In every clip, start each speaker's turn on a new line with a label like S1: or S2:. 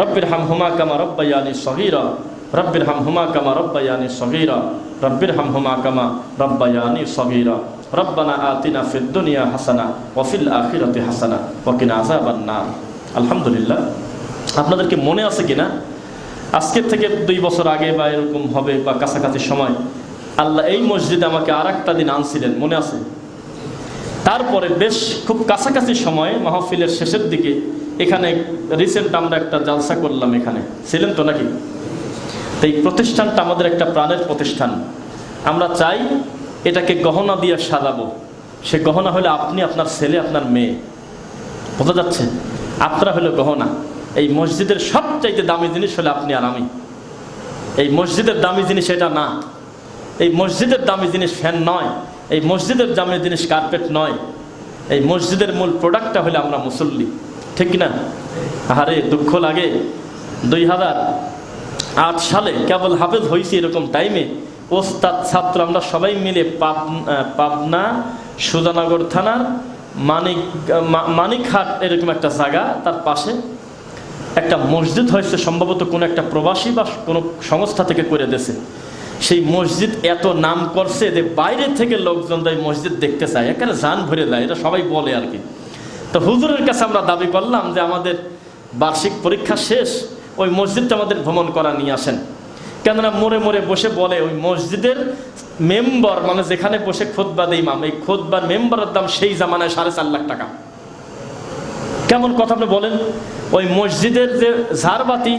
S1: রব্বির হাম হুমা কামা রব্বায়ানি সগীরা রব্বির হাম হুমা কামা রব্বায়ানি সগীরা রব্বির হাম হুমা কামা রব্বায়ানি সগীরা। রব্বানা আতিনা ফিদ দুনিয়া হাসানা ওয়াফিল আখিরাতি হাসানা ওয়াকিনা আযাবান নার। আলহামদুলিল্লাহ। আপনাদের কি মনে আছে কিনা? আজকের থেকে দুই বছর আগে বা এরকম হবে বা কাছাকাছি সময় আল্লাহ এই মসজিদে আমাকে আর একটা দিন আনছিলেন, মনে আছে? তারপরে বেশ খুব কাছাকাছি সময়ে মাহফিলের শেষের দিকে এখানে রিসেন্ট আমরা একটা জালসা করলাম এখানে। ছিলেন তো নাকি? এই প্রতিষ্ঠানটা আমাদের একটা প্রাণের প্রতিষ্ঠান। আমরা চাই এটাকে গহনা দিয়ে সাজাবো। সে গহনা হলে আপনি, আপনার ছেলে, আপনার মেয়ে। বোঝা যাচ্ছে? আপনারা হলো গহনা। এই মসজিদের সবচাইতে দামি জিনিস হলে আপনি আর আমি। এই মসজিদের দামি জিনিস এটা না। এই মসজিদের দামি জিনিস ফ্যান নয়। এই মসজিদের দামি জিনিস কার্পেট নয়। এই মসজিদের মূল প্রোডাক্টটা হলে আমরা মুসল্লি। ঠিক না আরে দুঃখ লাগে। দুই হাজার আট সালে কেবল হাফেজ হয়েছি এরকম টাইমে ওস্তাদ, ছাত্র, আমরা সবাই মিলে পাব- পাবনা, সুজানগর থানার মানিক মানিকহাট এরকম একটা জায়গা, তার পাশে একটা মসজিদ হয়েছে, সম্ভবত কোনো একটা প্রবাসী বা কোনো সংস্থা থেকে করে দিয়েছে। সেই মসজিদ এত নাম করছে যে বাইরে থেকে লোকজন মসজিদ দেখতে চায় এখানে জান ভরে দেয়, এটা সবাই বলে আর কি। তো হুজুরের কাছে আমরা দাবি করলাম যে আমাদের বার্ষিক পরীক্ষা শেষ, ওই মসজিদটা আমাদের ভ্রমণ করা নিয়ে আসেন। কেননা মোড়ে মোড়ে বসে বলে ওই মসজিদের মেম্বার মানে যেখানে বসে খোদবা দেই মাম এই খোদবার মেম্বারের দাম সেই জামানায় সাড়ে চার লাখ টাকা। কেমন কথা আপনি বলেন? ওই মসজিদের যে ঝাড়বাতি,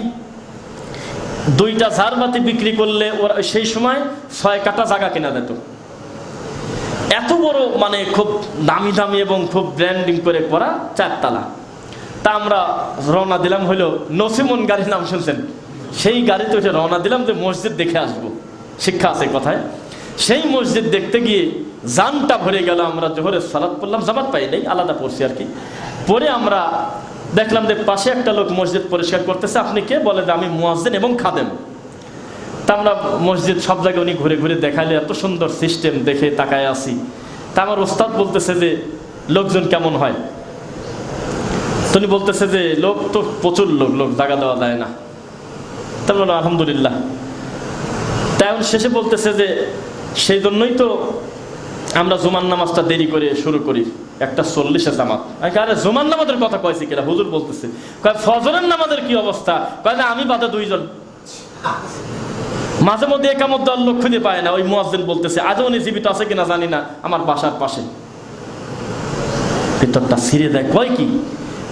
S1: দুইটা ঝাড়বাতি বিক্রি করলে ওরা সেই সময় ছয় কাটা জায়গা কেনা যেত এত বড় মানে খুব দামি দামি এবং খুব ব্র্যান্ডিং করে করা চারতলা। তা আমরা রওনা দিলাম হইল নসিমন গাড়ির নাম শুনছেন? সেই গাড়িতে উঠে রওনা দিলাম যে মসজিদ দেখে আসব। শিক্ষা আছে কথায়। সেই মসজিদ দেখতে গিয়ে জানটা ভরে গেল, আমরা জোহরের সালাদ পড়লাম, জামাত পাই নাই, আলাদা পড়ছি আর কি। পরে আমরা দেখলাম যে পাশে একটা লোক মসজিদ পরিষ্কার করতেছে, আপনি কে? বলে যে আমি মুয়াজ্জিন এবং খাদেম। তা আমরা মসজিদ সব জায়গায় উনি ঘুরে ঘুরে দেখাইলে এত সুন্দর সিস্টেম দেখে তাকায় আসি তা আমার ওস্তাদ বলতেছে যে, লোকজন কেমন হয়? তিনি বলতেছে যে, লোক তো প্রচুর লোক লোক জায়গা দেওয়া যায় না। তা বললাম, আলহামদুলিল্লাহ। এখন শেষে বলতেছে যে, সেই জন্যই তো আমরা জুমান নামাজটা দেরি করে শুরু করি, একটা চল্লিশে জামাত। আরে জুমান নামাজের কথা কয়েছি কিনা? হুজুর বলতেছে কয় ফজরের নামাজের কি অবস্থা? কয় আমি বাদে দুইজন। মাঝে মধ্যে একামত দেওয়ার লোক খুঁজে পায় না, ওই মুয়াজ্জিন বলতেছে, আজও উনি জীবিত আছে কিনা জানি না, আমার বাসার পাশে। ভিতরটা ছিঁড়ে দেয়। কয় কি?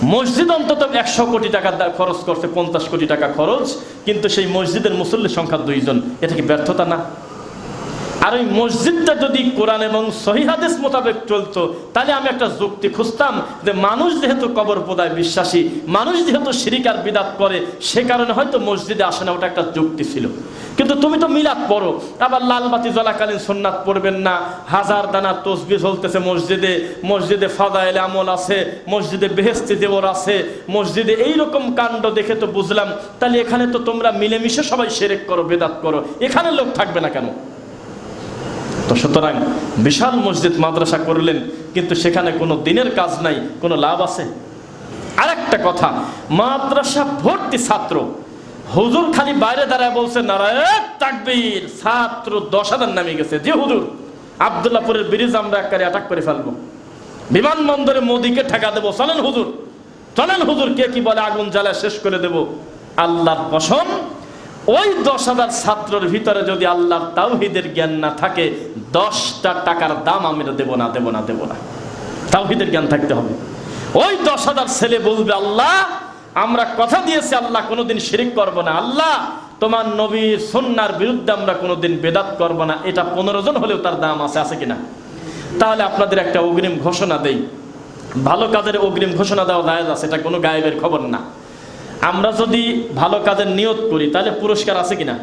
S1: মসজিদ অন্তত একশো কোটি টাকা খরচ করছে, পঞ্চাশ কোটি টাকা খরচ, কিন্তু সেই মসজিদের মুসল্লির সংখ্যা দুইজন। এটা কি ব্যর্থতা না? আর ওই মসজিদটা যদি কোরআন এবং সহিহাদেশ মোতাবেক চলতো, তাহলে আমি একটা যুক্তি খুঁজতাম যে মানুষ যেহেতু কবর পোদায় বিশ্বাসী, মানুষ যেহেতু শিরিকার বিদাত করে, সে কারণে হয়তো মসজিদে আসে না ওটা একটা যুক্তি ছিল। কিন্তু তুমি তো মিলাদ পড়ো, আবার লালবাতি জ্বলাকালীন সোননাথ পড়বেন না, হাজার দানা তসবি চলতেছে মসজিদে মসজিদে ফাদা ফাদাইল আমল আছে, মসজিদে বেহেস্তি দেবর আছে, মসজিদে এইরকম কাণ্ড দেখে তো বুঝলাম, তাহলে এখানে তো তোমরা মিলেমিশে সবাই সেরেক করো, বেদাত করো, এখানে লোক থাকবে না কেন? তো সুতরাং বিশাল মসজিদ মাদ্রাসা করলেন, কিন্তু সেখানে কোনো দিনের কাজ নাই, কোনো লাভ আছে? আরেকটা কথা, মাদ্রাসা ভর্তি ছাত্র, হুজুর খালি বাইরে দাঁড়ায় বলছে, নারায়ণ তাকবীর, ছাত্র দশ হাজার নামে গেছে। যে হুজুর, আবদুল্লাপুরের ব্রিজ আমরা একবারে অ্যাটাক করে ফেলব। বিমানবন্দরে মোদিকে ঠেকা দেবো। চলেন হুজুর চলেন হুজুর, কে কি বলে আগুন জ্বালায় শেষ করে দেব? আল্লাহর কসম ওই দশ হাজার ছাত্রের ভিতরে যদি আল্লাহর তাওহিদের জ্ঞান না থাকে, দশটা টাকার দাম আমি দেব না দেব না দেব না। তাওহিদের জ্ঞান থাকতে হবে। ওই দশ হাজার ছেলে বলবে, আল্লাহ, আমরা কথা দিয়েছি, আল্লাহ কোনোদিন শিরিক করব না। আল্লাহ, তোমার নবী সন্ন্যার বিরুদ্ধে আমরা কোনোদিন বেদাত করব না। এটা পনেরো জন হলেও তার দাম আছে আছে কিনা? তাহলে আপনাদের একটা অগ্রিম ঘোষণা দেই। ভালো কাজের অগ্রিম ঘোষণা দেওয়া যায় আছে, এটা কোনো গায়েবের খবর না। আমরা যদি ভালো কাজের নিয়ত করি, তাহলে পুরস্কার আছে কিনা?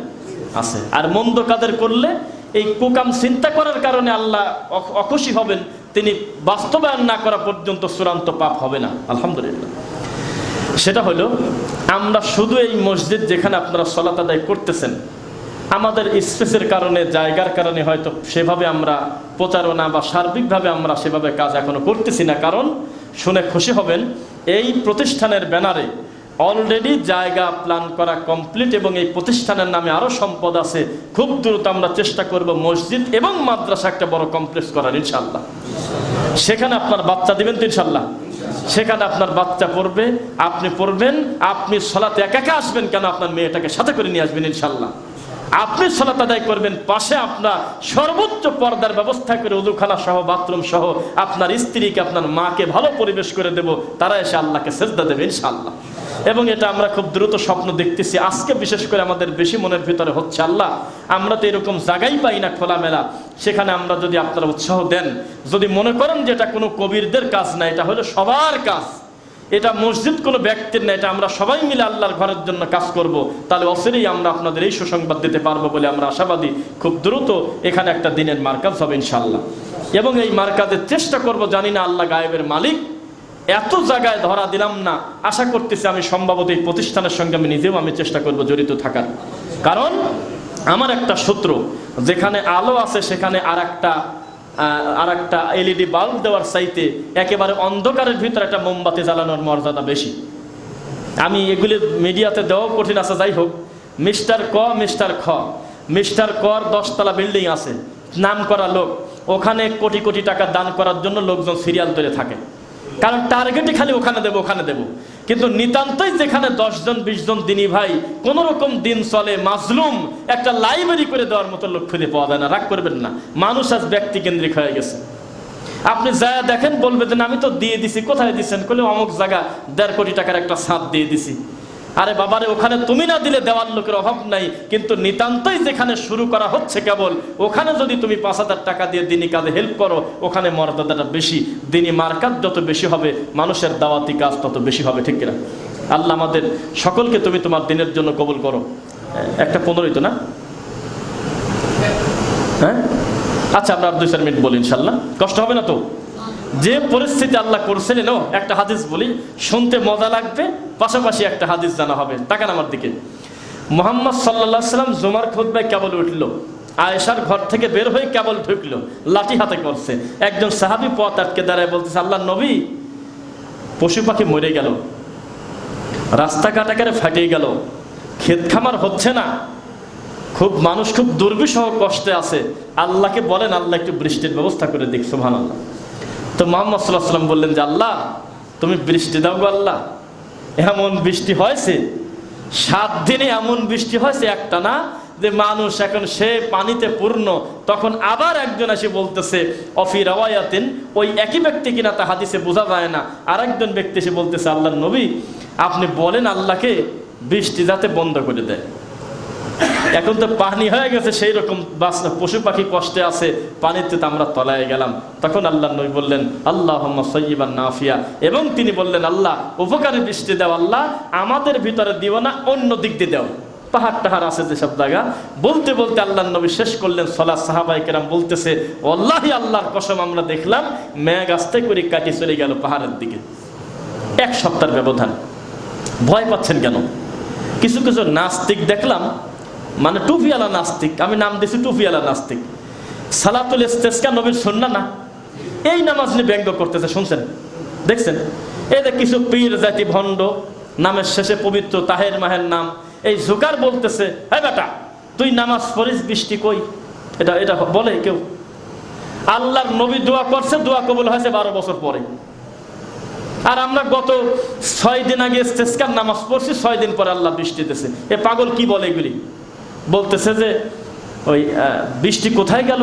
S1: আছে। আর মন্দ কাজের করলে এই কুকাম চিন্তা করার কারণে আল্লাহ অখুশি হবেন, তিনি বাস্তবায়ন না করা পর্যন্ত চূড়ান্ত পাপ হবে না। আলহামদুলিল্লাহ। সেটা হলো, আমরা শুধু এই মসজিদ যেখানে আপনারা সলাত আদায় করতেছেন, আমাদের স্পেসের কারণে, জায়গার কারণে হয়তো সেভাবে আমরা প্রচারণা বা সার্বিকভাবে আমরা সেভাবে কাজ এখনও করতেছি না। কারণ শুনে খুশি হবেন, এই প্রতিষ্ঠানের ব্যানারে অলরেডি জায়গা প্ল্যান করা কমপ্লিট এবং এই প্রতিষ্ঠানের নামে আরও সম্পদ আছে। খুব দ্রুত আমরা চেষ্টা করব মসজিদ এবং মাদ্রাসা একটা বড় কমপ্লেক্স করার ইনশাল্লাহ সেখানে আপনার বাচ্চা দিবেন তো ইনশাল্লাহ সেখানে আপনার বাচ্চা পড়বে, আপনি পড়বেন, আপনি সলাতে একা একা আসবেন কেন আপনার মেয়েটাকে সাথে করে নিয়ে আসবেন ইনশাল্লাহ আপনি সলাত আদায় করবেন, পাশে আপনার সর্বোচ্চ পর্দার ব্যবস্থা করে উদুখানা সহ, বাথরুম সহ, আপনার স্ত্রীকে, আপনার মাকে ভালো পরিবেশ করে দেব, তারা এসে আল্লাহকে সেজদা দেবে, ইনশাআল্লাহ। এবং এটা আমরা খুব দ্রুত স্বপ্ন দেখতেছি। আজকে বিশেষ করে আমাদের বেশি মনের ভিতরে হচ্ছে আল্লাহ, আমরা তো এরকম জায়গাই পাই না খোলামেলা। সেখানে আমরা যদি আপনারা উৎসাহ দেন, যদি মনে করেন যে এটা কোনো কবিরদের কাজ না, এটা হলো সবার কাজ। এটা মসজিদ কোনো ব্যক্তির না, এটা আমরা সবাই মিলে আল্লাহর ঘরের জন্য কাজ করব। তাহলে অসেরেই আমরা আপনাদের এই সুসংবাদ দিতে পারব বলে আমরা আশাবাদী। খুব দ্রুত এখানে একটা দিনের মার্কাজ হবে ইনশাল্লাহ এবং এই মার্কাজের চেষ্টা করব, জানি না আল্লাহ গায়েবের মালিক এত জায়গায় ধরা দিলাম না। আশা করতেছি আমি সম্ভবত এই প্রতিষ্ঠানের সঙ্গে আমি নিজেও আমি চেষ্টা করব জড়িত থাকার। কারণ আমার একটা সূত্র, যেখানে আলো আছে সেখানে আর একটা আর একটা এলইডি বাল্ব দেওয়ার চাইতে একেবারে অন্ধকারের ভিতরে একটা মোমবাতি জ্বালানোর মর্যাদা বেশি। আমি এগুলি মিডিয়াতে দেওয়াও কঠিন আছে, যাই হোক। মিস্টার ক, মিস্টার খ। মিস্টার কর দশতলা বিল্ডিং আছে নাম করা লোক। ওখানে কোটি কোটি টাকা দান করার জন্য লোকজন সিরিয়াল ধরে থাকে। কারণ টার্গেটই খালি ওখানে দেবো ওখানে দেবো। কিন্তু নিতান্তই যেখানে দশজন বিশ জন দিনী ভাই, কোন রকম দিন চলে, মাজলুম, একটা লাইব্রেরি করে দেওয়ার মতো লোক খুঁজে পাওয়া যায় না, রাগ করবেন না। মানুষ আজ ব্যক্তি কেন্দ্রিক হয়ে গেছে। আপনি যা দেখেন বলবেন আমি তো দিয়ে দিছি, কোথায় দিচ্ছেন? বলে অমুক জায়গা দেড় কোটি টাকার একটা সাপ দিয়ে দিছি। আরে বাবারে, ওখানে তুমি না দিলে দেওয়ার লোকের অভাব নাই, কিন্তু নিতান্তই যেখানে শুরু করা হচ্ছে কেবল, ওখানে যদি তুমি পাঁচ হাজার টাকা দিয়ে দিনী কাজে হেল্প করো, ওখানে মর্যাদাটা বেশি, দিনী মার্কাত যত বেশি হবে, মানুষের দাওয়াতি কাজ তত বেশি হবে, ঠিক কিনা? আল্লাহ আমাদের সকলকে তুমি তোমার দিনের জন্য কবুল করো। একটা পনেরোই তো না? হ্যাঁ? আচ্ছা আমরা দুই চার মিনিট বলি ইনশাল্লাহ। কষ্ট হবে না তো? যে পরিস্থিতি আল্লাহ করছেন, এলো, একটা হাদিস বলি, শুনতে মজা লাগবে, পাশাপাশি একটা হাদিস জানা হবে। তাকান আমার দিকে। মোহাম্মদ সাল্লাহ সাল্লাম জুমার খুদ্ায় কেবল উঠল। আয়েশার ঘর থেকে বের হয়ে কেবল ঢুকলো, লাঠি হাতে করছে। একজন সাহাবি পথ আটকে দাঁড়ায় বলতেছে, আল্লাহ নবী, পশু পাখি মরে গেল। রাস্তাঘাট একেবারে ফাটিয়ে গেল। ক্ষেত খামার হচ্ছে না। খুব মানুষ খুব দুর্বিষহ কষ্টে আছে। আল্লাহকে বলেন, আল্লাহ একটু বৃষ্টির ব্যবস্থা করে দিক সুহান আল্লাহ তো মোহাম্মদ সাল্লাহ সাল্লাম বললেন যে, আল্লাহ, তুমি বৃষ্টি দাও গো আল্লাহ। এমন বৃষ্টি হয়েছে, সাত দিনে এমন বৃষ্টি হয়েছে একটা না, যে মানুষ এখন সে পানিতে পূর্ণ। তখন আবার একজন এসে বলতেছে, অফি রাওয়ায়াতিন ওই একই ব্যক্তি কিনা তা হাদিসে বোঝা যায় না। আর একজন ব্যক্তি এসে বলতেছে আল্লাহ নবী, আপনি বলেন আল্লাহকে বৃষ্টি যাতে বন্ধ করে দেয়। এখন তো পানি হয়ে গেছে সেই রকম বাস পশু পাখি কষ্টে আছে পানিতে তো আমরা তলায় গেলাম। তখন আল্লাহ নবী বললেন আল্লাহ সৈবান নাফিয়া। এবং তিনি বললেন, আল্লাহ, উপকারী বৃষ্টি দেও, আল্লাহ, আমাদের ভিতরে দিও না, অন্য দিক দিয়ে দেও। পাহাড় টাহাড় আছে যেসব জায়গা। বলতে বলতে আল্লাহ নবী শেষ করলেন সলা সাহাবাই কেরাম বলতেছে আল্লাহি আল্লাহর কসম, আমরা দেখলাম মেঘ আস্তে করে কাটি চলে গেল পাহাড়ের দিকে। এক সপ্তাহের ব্যবধান। ভয় পাচ্ছেন কেন? কিছু কিছু নাস্তিক দেখলাম মানে টুফিয়ালা নাস্তিক, আমি নাম দিছি টুফিয়ালা নাস্তিক। সালাতুল ইস্তেসকা নবীর সন্না না? এই নামাজ নিয়ে ব্যঙ্গ করতেছে, শুনছেন? দেখছেন? যে কিছু পীর জাতি ভণ্ড, নামের শেষে পবিত্র তাহের মাহের নাম, এই জুকার বলতেছে হ্যাঁ বেটা, তুই নামাজ পড়িস, বৃষ্টি কই? এটা এটা বলে কেউ? আল্লাহর নবী দোয়া করছে, দোয়া কবুল হয়েছে বারো বছর পরে। আর আমরা গত ছয় দিন আগে ইস্তেস্কার নামাজ পড়ছি, ছয় দিন পরে আল্লাহ বৃষ্টি দিতেছে এ পাগল কি বলে এগুলি? বলতেছে যে, ওই বৃষ্টি কোথায় গেল?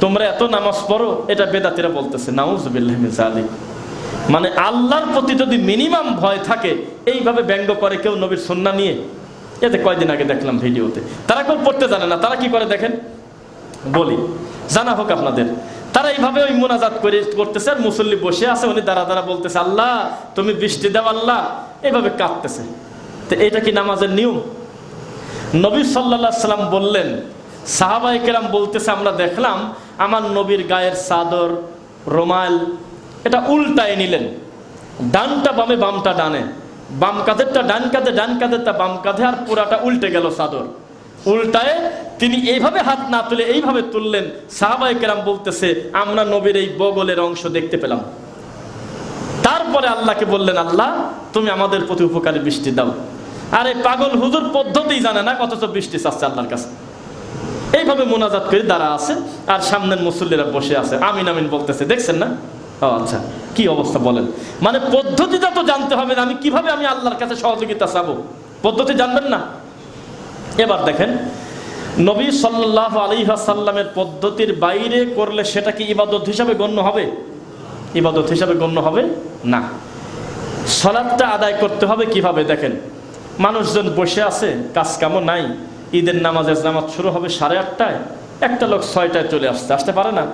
S1: তোমরা এত নামাজ পড়ো? এটা বেদাতিরা বলতেছে, নাউজবিল্লাহ মানে আল্লাহর প্রতি যদি মিনিমাম ভয় থাকে, এইভাবে ব্যঙ্গ করে কেউ নবীর সন্না নিয়ে। এতে কয়দিন আগে দেখলাম ভিডিওতে। তারা কেউ পড়তে জানে না, তারা কি করে দেখেন? বলি, জানা হোক আপনাদের। তারা এইভাবে ওই মোনাজাত করে করতেছে, আর মুসল্লি বসে আছে, উনি দাঁড়া দাঁড়া বলতেছে, আল্লাহ, তুমি বৃষ্টি দাও, আল্লাহ। এইভাবে কাঁদতেছে। তো এটা কি নামাজের নিয়ম? নবী সাল্লা সাল্লাম বললেন সাহাবাই কেরাম বলতেছে, আমরা দেখলাম আমার নবীর গায়ের চাদর, রোমাল, এটা উল্টায় নিলেন। ডানটা বামে, বামটা ডানে। বাম কাঁধেরটা ডান কাঁধে, ডান কাঁধেরটা বাম কাঁধে, আর পুরাটা উল্টে গেল চাদর। উল্টায় তিনি এইভাবে হাত না তুলে এইভাবে তুললেন। সাহাবাই কেরাম বলতেছে, আমরা নবীর এই বগলের অংশ দেখতে পেলাম। তারপরে আল্লাহকে বললেন, আল্লাহ, তুমি আমাদের প্রতি উপকারী বৃষ্টি দাও। আর পাগল হুজুর পদ্ধতি জানে না, অথচ বৃষ্টি চাচ্ছে আল্লাহর কাছে। এইভাবে মোনাজাত করে দাঁড়া আছে, আর সামনের মুসল্লিরা বসে আছে। আমিন আমিন বলতেছে, দেখছেন না? ও আচ্ছা কি অবস্থা বলেন। মানে পদ্ধতিটা তো জানতে হবে আমি কীভাবে আমি আল্লাহর কাছে সহযোগিতা চাবো? পদ্ধতি জানবেন না? এবার দেখেন, নবী সাল্লাহ আলী সাল্লামের পদ্ধতির বাইরে করলে সেটা কি ইবাদত হিসাবে গণ্য হবে? ইবাদত হিসাবে গণ্য হবে না। সলাদটা আদায় করতে হবে কীভাবে? দেখেন মানুষজন বসে আছে, কাজ কামও নাই। ঈদের নামাজের নামাজ শুরু হবে সাড়ে আটটায়, একটা লোক ছয়টায় চলে আসতে আসতে পারে না।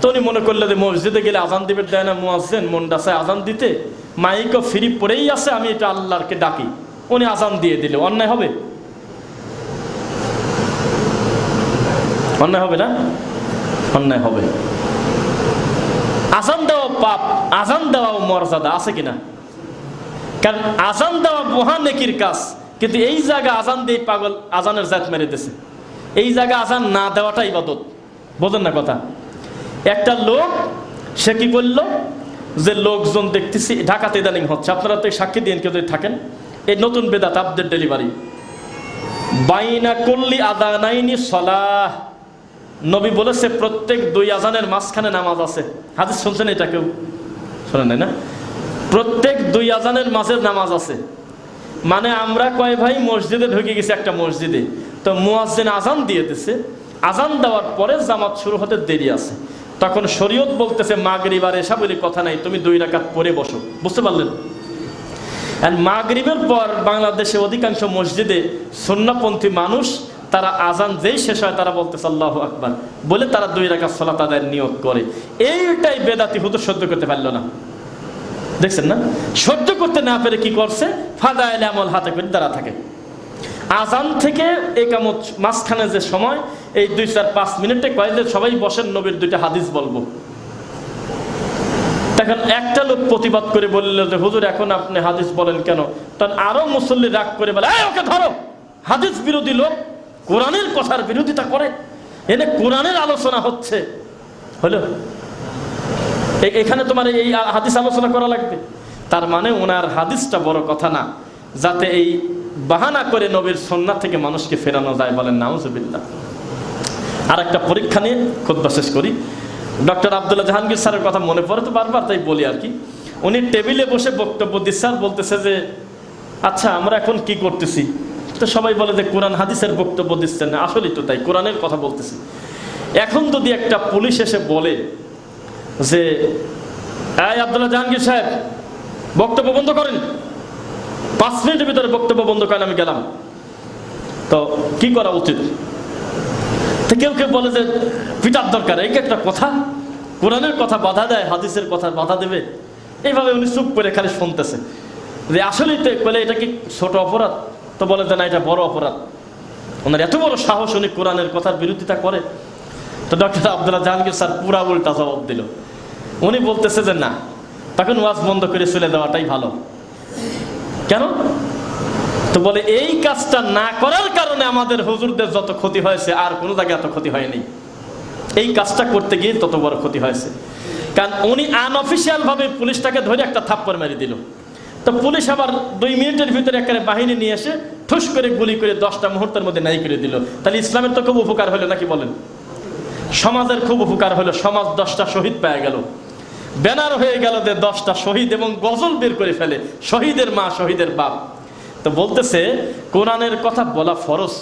S1: তো উনি মনে করলে যে মসজিদে গেলে আজান দিবে, দেয় না মুয়াজ্জেন মনটা চায় আজান দিতে। মাইকও ফ্রি পড়েই আছে, আমি এটা আল্লাহরকে ডাকি। উনি আজান দিয়ে দিলে, অন্যায় হবে? অন্যায় হবে না? অন্যায় হবে। আজান দেওয়া পাপ, আজান দেওয়া মর্যাদা আছে কিনা? কারণ আজান দেওয়া মহা নেকির কাজ। কিন্তু এই জায়গা আজান দিয়ে পাগল আজানের জাত মেরে দিছে। এই জায়গা আজান না দেওয়াটা ইবাদত। বোঝেন না কথা? একটা লোক, সে কি করল? যে লোকজন দেখতেছি ঢাকাতে ইদানিং হচ্ছে। আপনারা তো সাক্ষী দিন কেউ যদি থাকেন, এই নতুন বেদাত আপডেট ডেলিভারি বাইনা করলি আদানাইনি সলাহ। নবী বলেছে, প্রত্যেক দুই আজানের মাঝখানে নামাজ আছে। হাদিস শুনছেন এটা কেউ? শোনেন না? প্রত্যেক দুই আজানের মাঝে নামাজ আছে। মানে আমরা কয় ভাই, মসজিদে ঢুকে গেছি একটা মসজিদে। তো মুয়াজ্জিন আজান দিয়ে দিছে আজান দেওয়ার পরে জামাত শুরু হতে দেরি আছে। তখন শরীয়ত বলতেছে, মাগরিব আর এসা বলে কথা নাই, তুমি দুই রাকাত পরে বসো। বুঝতে পারলেন? মাগরিবের পর বাংলাদেশে অধিকাংশ মসজিদে সন্নাপন্থী মানুষ, তারা আজান যেই শেষ হয়, তারা বলতেছে, আল্লাহ আকবার। বলে তারা দুই রাকাত সলাত আদায়ের নিয়োগ করে। এইটাই বেদাতি হুজুর সহ্য করতে পারল না। দেখছেন না? সহ্য করতে না পেরে কি করছে? ফাদা এলে আমল হাতে করে দাঁড়া থাকে। আজান থেকে একামত মাঝখানে যে সময় এই দুই চার পাঁচ মিনিটে কয় যে সবাই বসেন নবীর দুইটা হাদিস বলব। তখন একটা লোক প্রতিবাদ করে বলল যে হুজুর এখন আপনি হাদিস বলেন কেন? তখন আরও মুসল্লি রাগ করে বলে "এই, ওকে ধরো। হাদিস বিরোধী লোক কোরআনের কথার বিরোধিতা করে। এনে কোরআনের আলোচনা হচ্ছে। হলো এখানে তোমার এই হাদিস আলোচনা করা লাগবে। তার মানে ওনার হাদিসটা বড় কথা না, যাতে এই বাহানা করে নবীর সন্না থেকে মানুষকে ফেরানো যায় বলেন নাউজুবিল্লাহ। আর একটা পরীক্ষা নিয়ে খুদ্া শেষ করি। ডক্টর আবদুল্লাহ জাহাঙ্গীর স্যারের কথা মনে পড়ে তো বারবার তাই বলি আর কি। উনি টেবিলে বসে বক্তব্য দিচ্ছে আর বলতেছে যে আচ্ছা আমরা এখন কি করতেছি? তো সবাই বলে যে, কোরআন হাদিসের বক্তব্য দিচ্ছেন। না আসলেই তো তাই, কোরআনের কথা বলতেছি। এখন যদি একটা পুলিশ এসে বলে যে, এই আবদুল্লাহ জাহাঙ্গীর সাহেব, বক্তব্য বন্ধ করেন। পাঁচ মিনিটের ভিতরে বক্তব্য বন্ধ করেন, আমি গেলাম। তো কি করা উচিত? তো কেউ কেউ বলে যে পিটার দরকার এই একটা কথা। কোরআনের কথা বাধা দেয়, হাদিসের কথা বাধা দেবে। এইভাবে উনি চুপ করে খালি শুনতেছে। যে আসলেই তো বলে, এটা কি ছোট অপরাধ? তো বলে যে, না, এটা বড় অপরাধ। ওনার এত বড় সাহস উনি কোরআনের কথার বিরোধিতা করে। তো ডক্টর আবদুল্লাহ জাহাঙ্গীর স্যার পুরা উল্টা জবাব দিল। উনি বলতেছে যে না, তখন ওয়াজ বন্ধ করে চলে দেওয়াটাই ভালো। কেন? তো বলে, এই কাজটা না করার কারণে আমাদের হুজুরদের যত ক্ষতি হয়েছে, আর কোনো জায়গায় এত ক্ষতি হয়নি। এই কাজটা করতে গিয়ে তত বড় ক্ষতি হয়েছে। কারণ উনি আনঅফিসিয়াল ভাবে পুলিশটাকে ধরে একটা থাপ্পড় মেরে দিল। তো পুলিশ আবার দুই মিনিটের ভিতরে একেবারে বাহিনী নিয়ে এসে ঠুস করে গুলি করে দশটা মুহূর্তের মধ্যে নাই করে দিল। তাহলে ইসলামের তো খুব উপকার হলো নাকি বলেন? সমাজের খুব উপকার হলো, সমাজ দশটা শহীদ পেয়ে গেল। ব্যানার হয়ে গেল যে দশটা শহীদ এবং গজল বের করে ফেলে, শহীদের মা, শহীদের বাপ। তো বলতেছে, কোরআনের কথা বলা ফরজ,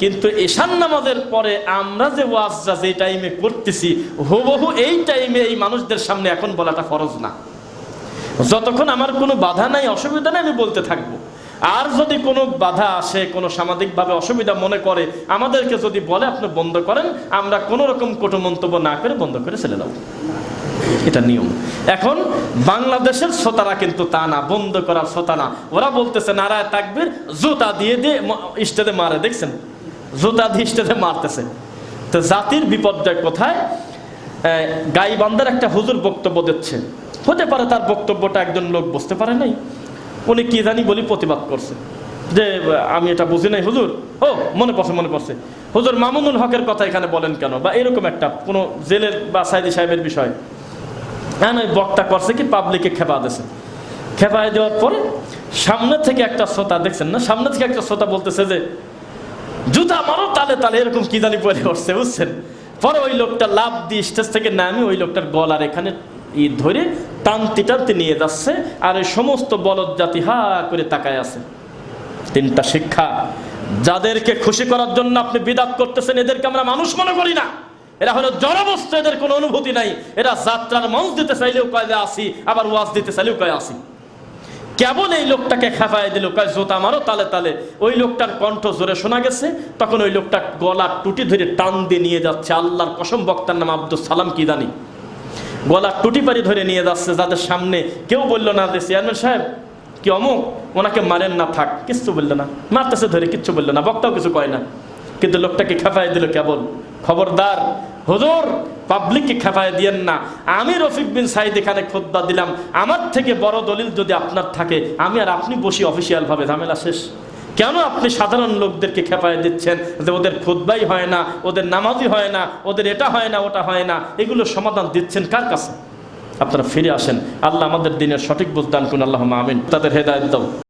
S1: কিন্তু ঈশান নামাজের পরে আমরা যে ওয়াজটা যে টাইমে করতেছি, হুবহু এই টাইমে এই মানুষদের সামনে এখন বলাটা ফরজ না। যতক্ষণ আমার কোনো বাধা নাই, অসুবিধা নেই, আমি বলতে থাকব। আর যদি কোনো বাধা আসে, কোনো সামাজিকভাবে অসুবিধা মনে করে, আমাদেরকে যদি বলে আপনি বন্ধ করেন, আমরা কোনো রকম কটু মন্তব্য না করে বন্ধ করে ছেড়ে দেবো। এটা নিয়ম। এখন বাংলাদেশের শ্রোতারা কিন্তু তা না, বন্ধ করার শ্রোতা না। ওরা বলতেছে, নারায় তাকবির, জুতা দিয়ে দিয়ে ইস্টেদে মারে। দেখছেন? জুতা দিয়ে ইস্টেদে মারতেছে। তো জাতির বিপর্যয় কোথায়? গাইবান্ধার একটা হুজুর বক্তব্য দিচ্ছে। হতে পারে তার বক্তব্যটা একজন লোক বুঝতে পারে নাই। উনি কি জানি বলি প্রতিবাদ করছে। যে, আমি এটা বুঝি নাই, হুজুর। ও, মনে পড়ছে মনে পড়ছে। হুজুর মামুনুল হকের কথা এখানে বলেন কেন? বা এরকম একটা কোনো জেলের বা সাইদি সাহেবের বিষয়। হ্যাঁ ওই বক্তা করছে কি পাবলিকে খেপা দিয়েছে খেপায় দেওয়ার পরে সামনে থেকে একটা শ্রোতা, দেখছেন না? সামনে থেকে একটা শ্রোতা বলতেছে যে, জুতা মারো, তালে তালে। এরকম কি জানি পরে করছে বুঝছেন? পরে ওই লোকটা লাভ দিয়ে স্টেজ থেকে নামে ওই লোকটার গলার এখানে ই ধরে টানতে টানতে নিয়ে যাচ্ছে আর ওই সমস্ত বলদ জাতি হা করে তাকায় আছে। তিনটা শিক্ষা, যাদেরকে খুশি করার জন্য আপনি বিদাত করতেছেন, এদেরকে আমরা মানুষ মনে করি না। এরা হলো জড়বস্তু এদের কোনো অনুভূতি নাই। এরা যাত্রার মঞ্চ দিতে চাইলেও কয় আসি। আবার ওয়াজ দিতে চাইলেও কয়ে, আসি। কেবল এই লোকটাকে খেপায় দিল, কয়, জোতা মারো তালে তালে। ওই লোকটার কণ্ঠ জোরে শোনা গেছে। তখন ওই লোকটা গলা টুটি ধরে টান দিয়ে নিয়ে যাচ্ছে। আল্লাহর কসম, বক্তার নাম আব্দুল সালাম কি জানি? গলা টুটি পারি ধরে নিয়ে যাচ্ছে যাদের সামনে। কেউ বলল না যে চেয়ারম্যান সাহেব, কি অমুক? ওনাকে মারেন না, থাক। কিচ্ছু বলল না। মারতেছে ধরে, কিচ্ছু বলল না। বক্তাও কিছু কয় না। কিন্তু লোকটাকে খেপায় দিল কেবল। খবরদার, হুজুর পাবলিককে খেপায় দিয়েন না। আমি রফিক বিন সাইদ এখানে খোদ্া দিলাম। আমার থেকে বড় দলিল যদি আপনার থাকে, আমি আর আপনি বসি অফিসিয়াল ভাবে ঝামেলা শেষ। কেন আপনি সাধারণ লোকদেরকে খেপায় দিচ্ছেন? যে ওদের খুদ্বাই হয় না, ওদের নামাজই হয় না, ওদের এটা হয় না, ওটা হয় না, এগুলো সমাধান দিচ্ছেন কার কাছে? আপনারা ফিরে আসেন। আল্লাহ আমাদের দিনের সঠিক বুঝদান করুন। আল্লাহ আমিন। তাদের হেদায়ত দাও।